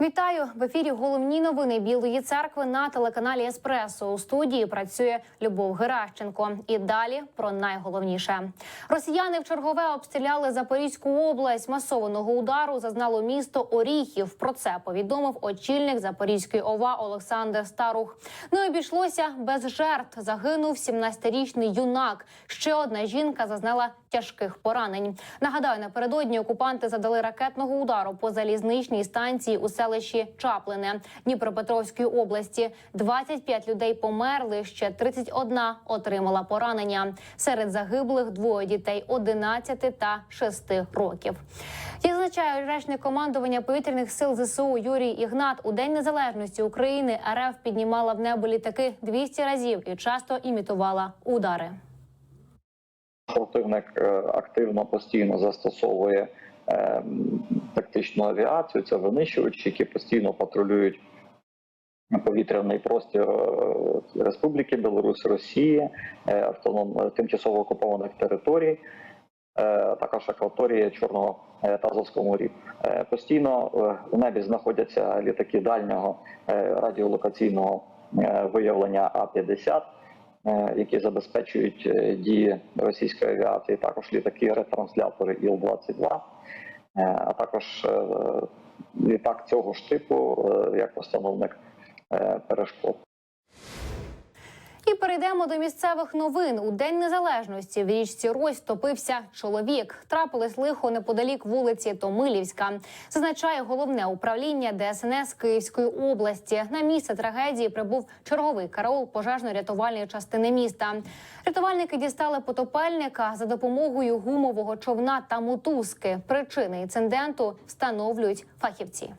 Вітаю в ефірі. Головні новини Білої церкви на телеканалі Еспресо. У студії працює Любов Геращенко. І далі про найголовніше. Росіяни в чергове обстріляли Запорізьку область. Масованого удару зазнало місто Оріхів. Про це повідомив очільник Запорізької ОВА Олександр Старух. Ну і обійшлося без жертв. Загинув 17-річний юнак. Ще одна жінка зазнала тяжких поранень. Нагадаю, напередодні окупанти задали ракетного удару по залізничній станції у селищі Чаплине Дніпропетровської області. 25 людей померли. Ще 31 отримала поранення. Серед загиблих двоє дітей 11 та 6 років. Як зазначає речник командування повітряних сил ЗСУ Юрій Ігнат у День Незалежності України РФ піднімала в небо літаки 200 разів і часто імітувала удари. Противник е, активно постійно застосовує е, тактичну авіацію. Це винищувачі, які постійно патрулюють повітряний простір е, Республіки Білорусь, Росії, е, автоном тимчасово окупованих територій, е, також акваторії Чорного е, та Азовського морів. Е, Постійно е, в небі знаходяться літаки дальнього е, радіолокаційного е, виявлення А-50 е, які забезпечують е, дії російської авіації, також літаки, ретранслятори Іл-22, е, а також е, літак цього ж типу е, як постановник е, перешкод. І перейдемо до місцевих новин. У день незалежності в річці Рось втопився чоловік. Трапилось лихо неподалік вулиці Томилівська. Зазначає головне управління ДСНС Київської області. На місце трагедії прибув черговий караул пожежно-рятувальної частини міста. Рятувальники дістали потопельника за допомогою гумового човна та мотузки. Причини інциденту встановлюють фахівці.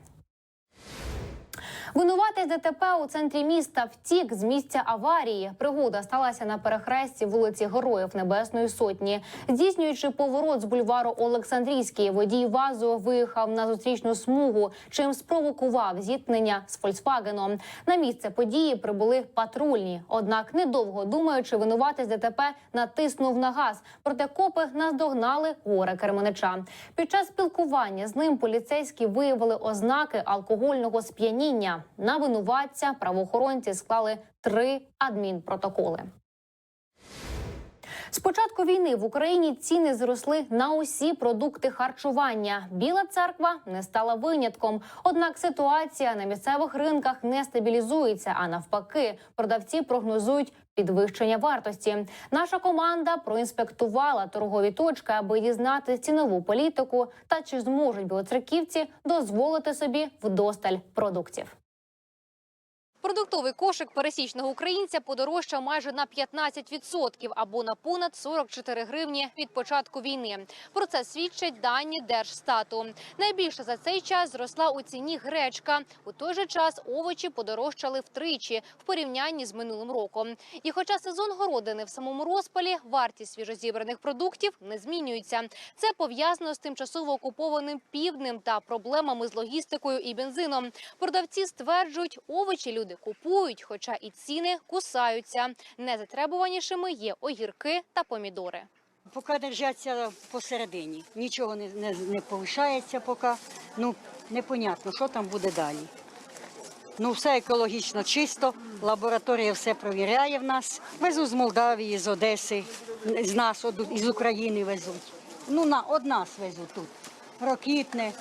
Винуватець ДТП у центрі міста втік з місця аварії. Пригода сталася на перехресті вулиці Героїв Небесної Сотні. Здійснюючи поворот з бульвару Олександрійський, водій вазу виїхав на зустрічну смугу, чим спровокував зіткнення з Фольксвагеном. На місце події прибули патрульні. Однак, недовго думаючи, винуватець ДТП натиснув на газ. Проте копи наздогнали горе керманича. Під час спілкування з ним поліцейські виявили ознаки алкогольного сп'яніння. На винуватця правоохоронці склали три адмінпротоколи. З початку війни в Україні ціни зросли на усі продукти харчування. Біла церква не стала винятком. Однак ситуація на місцевих ринках не стабілізується. А навпаки, продавці прогнозують підвищення вартості. Наша команда проінспектувала торгові точки, аби дізнати цінову політику та чи зможуть білоцерківці дозволити собі вдосталь продуктів. Продуктовий кошик пересічного українця подорожчав майже на 15% або на понад 44 гривні від початку війни. Про це свідчать дані Держстату. Найбільше за цей час зросла у ціні гречка. У той же час овочі подорожчали втричі в порівнянні з минулим роком. І хоча сезон городини в самому розпалі, вартість свіжозібраних продуктів не змінюється. Це пов'язано з тимчасово окупованим півднем та проблемами з логістикою і бензином. Продавці стверджують, овочі люди купують, хоча і ціни кусаються. Незатребуванішими є огірки та помідори. Поки держаться посередині. Нічого не, не, не повишається поки. Ну, непонятно, що там буде далі. Ну, все екологічно чисто, лабораторія все провіряє в нас. Везу з Молдавії, з Одеси, з нас, із України везуть. Ну, на, од нас везуть тут. Рокітне,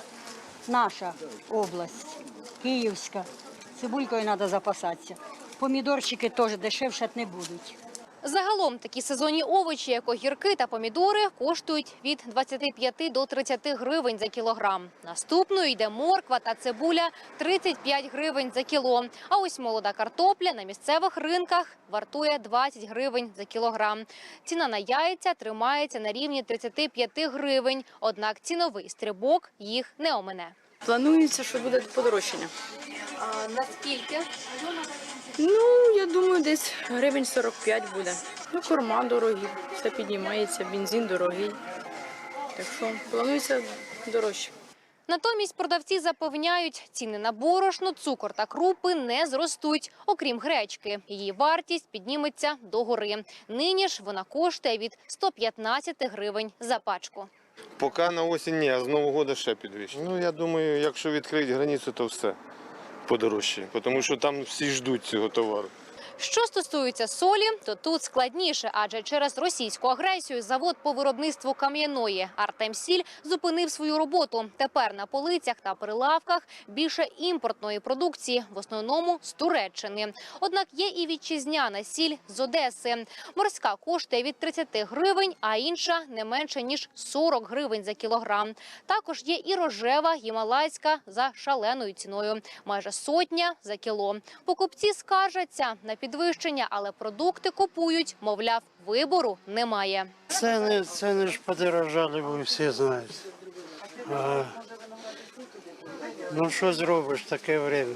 наша область, Київська. Цибулькою треба запасатися. Помідорчики теж дешевше не будуть. Загалом такі сезонні овочі, як огірки та помідори, коштують від 25 до 30 гривень за кілограм. Наступною йде морква та цибуля 35 гривень за кіло. А ось молода картопля на місцевих ринках вартує 20 гривень за кілограм. Ціна на яйця тримається на рівні 35 гривень. Однак ціновий стрибок їх не омине. Планується, що буде подорожчання. А наскільки? Ну, я думаю, десь гривень 45 буде. Ну, корма дорогі, все піднімається, бензин дорогий. Так що планується дорожче. Натомість продавці запевняють, ціни на борошно, цукор та крупи не зростуть, окрім гречки. Її вартість підніметься до гори. Нині ж вона коштує від 115 гривень за пачку. Поки на осінь ні, а з Нового року ще підвищить. Ну, я думаю, якщо відкриють границю, то все подорожчає, тому що там всі ждуть цього товару. Що стосується солі, то тут складніше, адже через російську агресію завод по виробництву кам'яної Артемсіль зупинив свою роботу. Тепер на полицях та прилавках більше імпортної продукції, в основному з Туреччини. Однак є і вітчизняна сіль з Одеси. Морська коштує від 30 гривень, а інша не менше ніж 40 гривень за кілограм. Також є і рожева гімалайська за шаленою ціною, майже сотня за кіло. Покупці скаржаться на підвищення, але продукти купують. Мовляв, вибору немає. Ціни, ціни ж подорожали, ви всі знаєте. А, ну що зробиш таке время?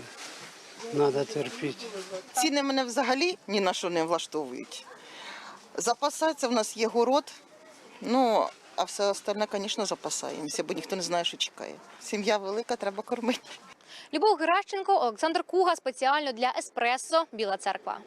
Треба терпіти. Ціни мене взагалі ні на що не влаштовують. Запасається, в нас є город, ну, а все остальне, звісно, запасаємося, бо ніхто не знає, що чекає. Сім'я велика, треба кормити. Любов Геращенко, Олександр Куга спеціально для Еспресо Біла Церква.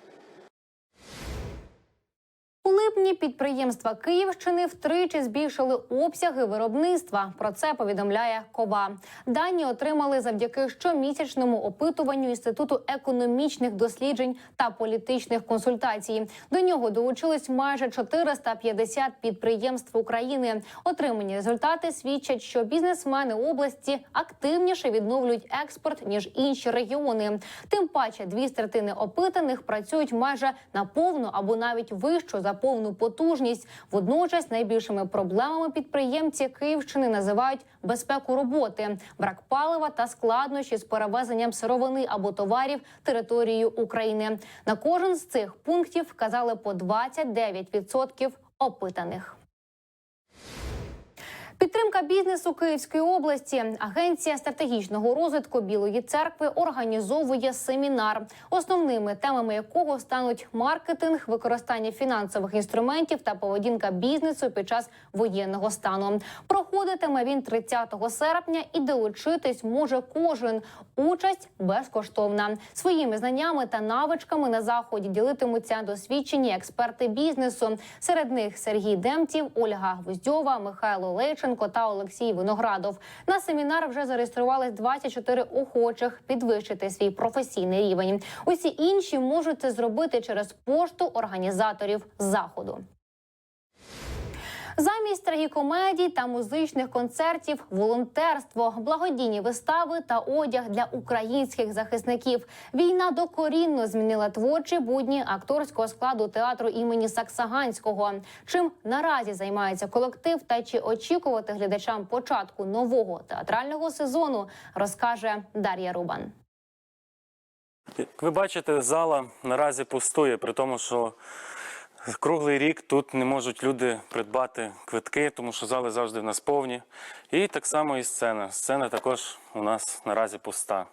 У підприємства Київщини втричі збільшили обсяги виробництва. Про це повідомляє Кова. Дані отримали завдяки щомісячному опитуванню інституту економічних досліджень та політичних консультацій. До нього долучились майже 450 підприємств України. Отримані результати свідчать, що бізнесмени області активніше відновлюють експорт ніж інші регіони. Тим паче, дві третини опитаних працюють майже на повну або навіть вищу за повну потужність. Водночас найбільшими проблемами підприємці Київщини називають безпеку роботи, брак палива та складнощі з перевезенням сировини або товарів територією України. На кожен з цих пунктів вказали по 29% опитаних. Підтримка бізнесу Київської області. Агенція стратегічного розвитку Білої церкви організовує семінар, основними темами якого стануть маркетинг, використання фінансових інструментів та поведінка бізнесу під час воєнного стану. Проходитиме він 30 серпня і долучитись може кожен. Участь безкоштовна. Своїми знаннями та навичками на заході ділитимуться досвідчені експерти бізнесу. Серед них Сергій Демтів, Ольга Гвоздьова, Михайло Лейченко та Олексій Виноградов. На семінар вже зареєструвались 24 охочих підвищити свій професійний рівень. Усі інші можуть це зробити через пошту організаторів заходу. Замість трагікомедій та музичних концертів, волонтерство, благодійні вистави та одяг для українських захисників. Війна докорінно змінила творчі будні акторського складу театру імені Саксаганського. Чим наразі займається колектив та чи очікувати глядачам початку нового театрального сезону, розкаже Дар'я Рубан. Як ви бачите, зала наразі пустує, при тому, що круглий рік тут не можуть люди придбати квитки, тому що зали завжди в нас повні. І так само і сцена. Сцена також у нас наразі пуста.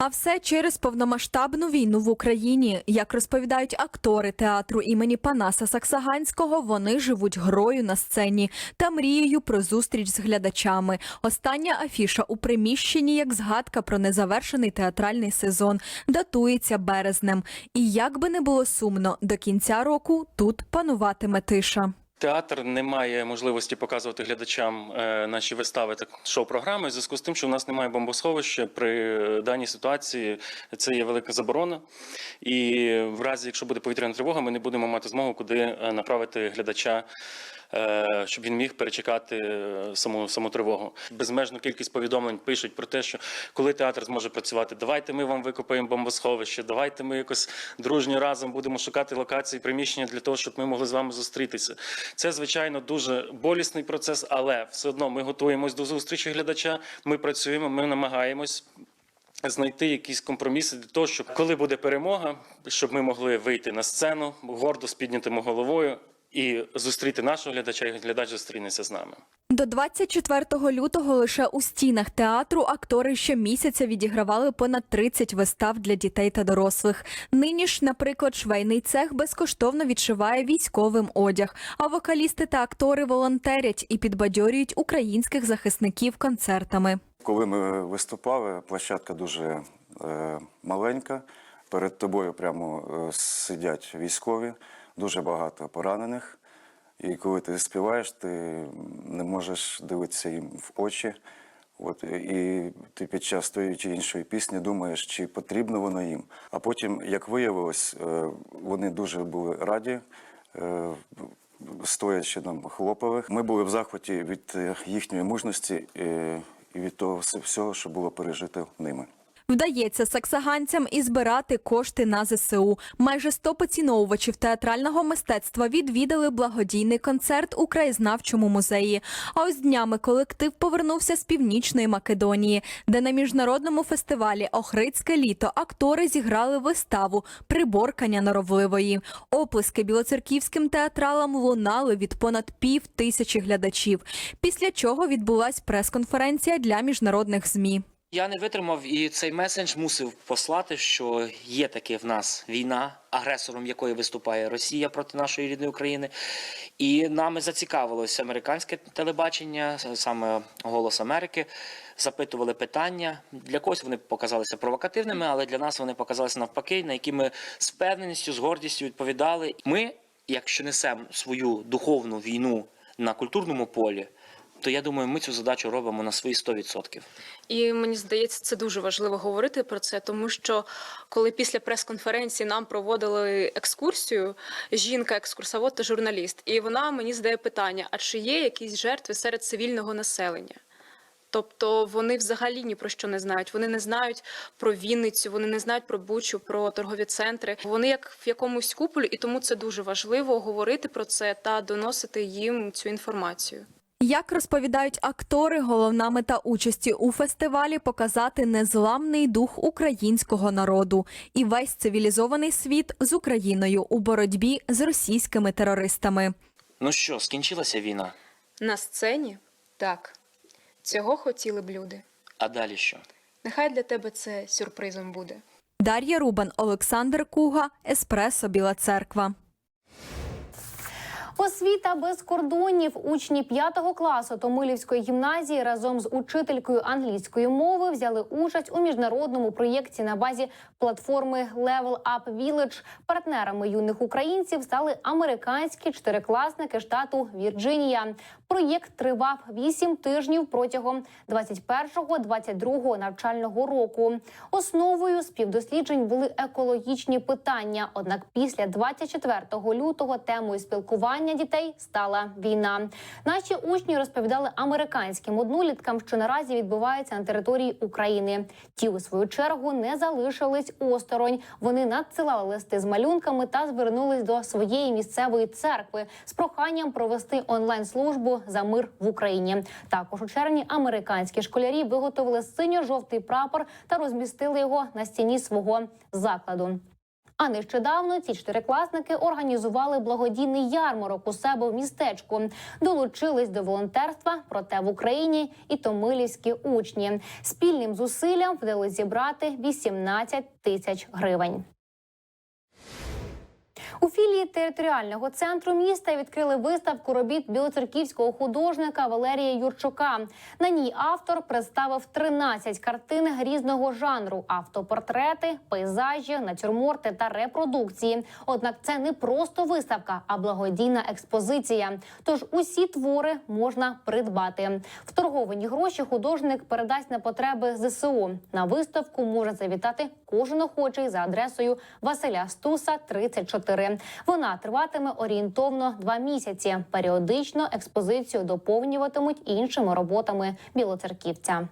А все через повномасштабну війну в Україні. Як розповідають актори театру імені Панаса Саксаганського, вони живуть грою на сцені та мрією про зустріч з глядачами. Остання афіша у приміщенні як згадка про незавершений театральний сезон датується березнем. І як би не було сумно, до кінця року тут пануватиме тиша. Театр не має можливості показувати глядачам е, наші вистави та шоу-програми. В зв'язку з тим, що в нас немає бомбосховища при е, даній ситуації, це є велика заборона. І в разі, якщо буде повітряна тривога, ми не будемо мати змогу, куди е, направити глядача. Е, Щоб він міг перечекати е, саму саму тривогу. Безмежну кількість повідомлень пишуть про те, що коли театр зможе працювати, давайте ми вам викопаємо бомбосховище, давайте ми якось дружньо разом будемо шукати локації, приміщення для того, щоб ми могли з вами зустрітися. Це звичайно дуже болісний процес, але все одно ми готуємось до зустрічі глядача. Ми працюємо, ми намагаємось. Знайти якісь компроміси для того, щоб коли буде перемога, щоб ми могли вийти на сцену гордо з піднятими головою і зустріти нашого глядача, і глядач зустрінеться з нами. До 24 лютого лише у стінах театру актори щомісяця відігравали понад 30 вистав для дітей та дорослих. Нині ж, наприклад, швейний цех безкоштовно відшиває військовим одяг, а вокалісти та актори волонтерять і підбадьорюють українських захисників концертами. Коли ми виступали, площадка дуже е, маленька. Перед тобою прямо е, сидять військові, дуже багато поранених. І коли ти співаєш, ти не можеш дивитися їм в очі. От, і ти під час тої чи іншої пісні думаєш, чи потрібно воно їм. А потім, як виявилось, е, вони дуже були раді, е, стоячи нам хлопали. Ми були в захваті від е, їхньої мужності і від того всього, що було пережито ними. Вдається саксаганцям і збирати кошти на ЗСУ. Майже 100 поціновувачів театрального мистецтва відвідали благодійний концерт у краєзнавчому музеї. А ось днями колектив повернувся з північної Македонії, де на міжнародному фестивалі Охридське літо актори зіграли виставу Приборкання норовливої. Оплески білоцерківським театралам лунали від понад пів тисячі глядачів. Після чого відбулась прес-конференція для міжнародних змі. Я не витримав і цей месендж мусив послати, що є таки в нас війна, агресором якої виступає Росія проти нашої рідної України. І нами зацікавилося американське телебачення, саме Голос Америки. Запитували питання. Для когось вони показалися провокативними, але для нас вони показалися навпаки, на які ми з впевненістю, з гордістю відповідали. Ми, якщо несемо свою духовну війну на культурному полі, то я думаю, ми цю задачу робимо на свої 100%. І мені здається, це дуже важливо говорити про це, тому що коли після прес-конференції нам проводили екскурсію, жінка, екскурсовод та журналіст, і вона мені задає питання: а чи є якісь жертви серед цивільного населення? Тобто вони взагалі ні про що не знають. Вони не знають про Вінницю, вони не знають про Бучу, про торгові центри. Вони як в якомусь куполі, і тому це дуже важливо говорити про це та доносити їм цю інформацію. Як розповідають актори, головна мета участі у фестивалі показати незламний дух українського народу і весь цивілізований світ з Україною у боротьбі з російськими терористами. Ну що, скінчилася війна? На сцені так. Цього хотіли б люди. А далі що? Нехай для тебе це сюрпризом буде. Дар'я Рубан, Олександр Куга, Еспресо Біла Церква. Освіта без кордонів. Учні 5 класу Томилівської гімназії разом з учителькою англійської мови взяли участь у міжнародному проєкті на базі платформи Level Up Village. Партнерами юних українців стали американські чотирикласники штату Вірджинія. Проєкт тривав 8 тижнів протягом 21-22 навчального року. Основою співдосліджень були екологічні питання. Однак після 24 лютого темою спілкування дітей стала війна. Наші учні розповідали американським одноліткам, що наразі відбувається на території України. Ті, у свою чергу, не залишились осторонь. Вони надсилали листи з малюнками та звернулись до своєї місцевої церкви з проханням провести онлайн службу за мир в Україні. Також у червні американські школярі виготовили синьо-жовтий прапор та розмістили його на стіні свого закладу. А нещодавно ці чотирикласники організували благодійний ярмарок у себе в містечку. Долучились до волонтерства, проте в Україні і томилівські учні. Спільним зусиллям вдалося зібрати 18 тисяч гривень. У філії територіального центру міста відкрили виставку робіт білоцерківського художника Валерія Юрчука. На ній автор представив 13 картин різного жанру: автопортрети, пейзажі, натюрморти та репродукції. Однак це не просто виставка, а благодійна експозиція. Тож усі твори можна придбати. Вторговані гроші художник передасть на потреби ЗСУ. На виставку може завітати кожен охочий за адресою Василя Стуса, 34. Вона триватиме орієнтовно два місяці. Періодично експозицію доповнюватимуть іншими роботами білоцерківця.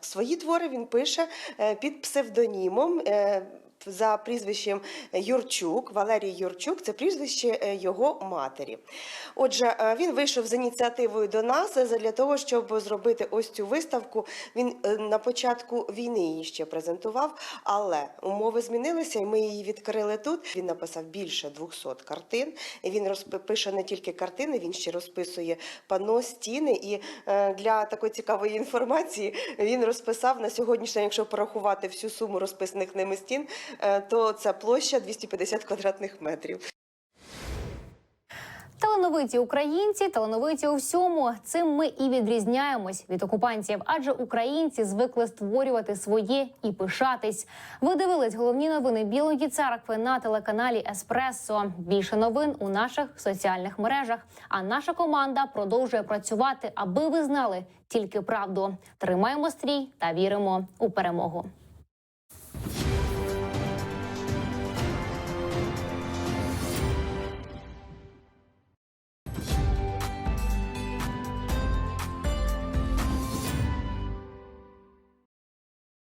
Свої твори він пише е, під псевдонімом. За прізвищем Юрчук, Валерій Юрчук, це прізвище е, його матері. Отже, е, він вийшов з ініціативою до нас е, для того, щоб зробити ось цю виставку. Він на початку війни її ще презентував, але умови змінилися, і ми її відкрили тут. Він написав більше 200 картин. Він розпи- пише не тільки картини, він ще розписує пано, стіни. І для такої цікавої інформації він розписав на сьогоднішній, якщо порахувати всю суму розписаних ними стін, то ця площа 250 квадратних метрів. Талановиті українці, талановиті у всьому. Цим ми і відрізняємось від окупантів, адже українці звикли створювати своє і пишатись. Ви дивились головні новини Білої церкви на телеканалі Еспресо. Більше новин у наших соціальних мережах. А наша команда продовжує працювати, аби ви знали тільки правду. Тримаємо стрій та віримо у перемогу.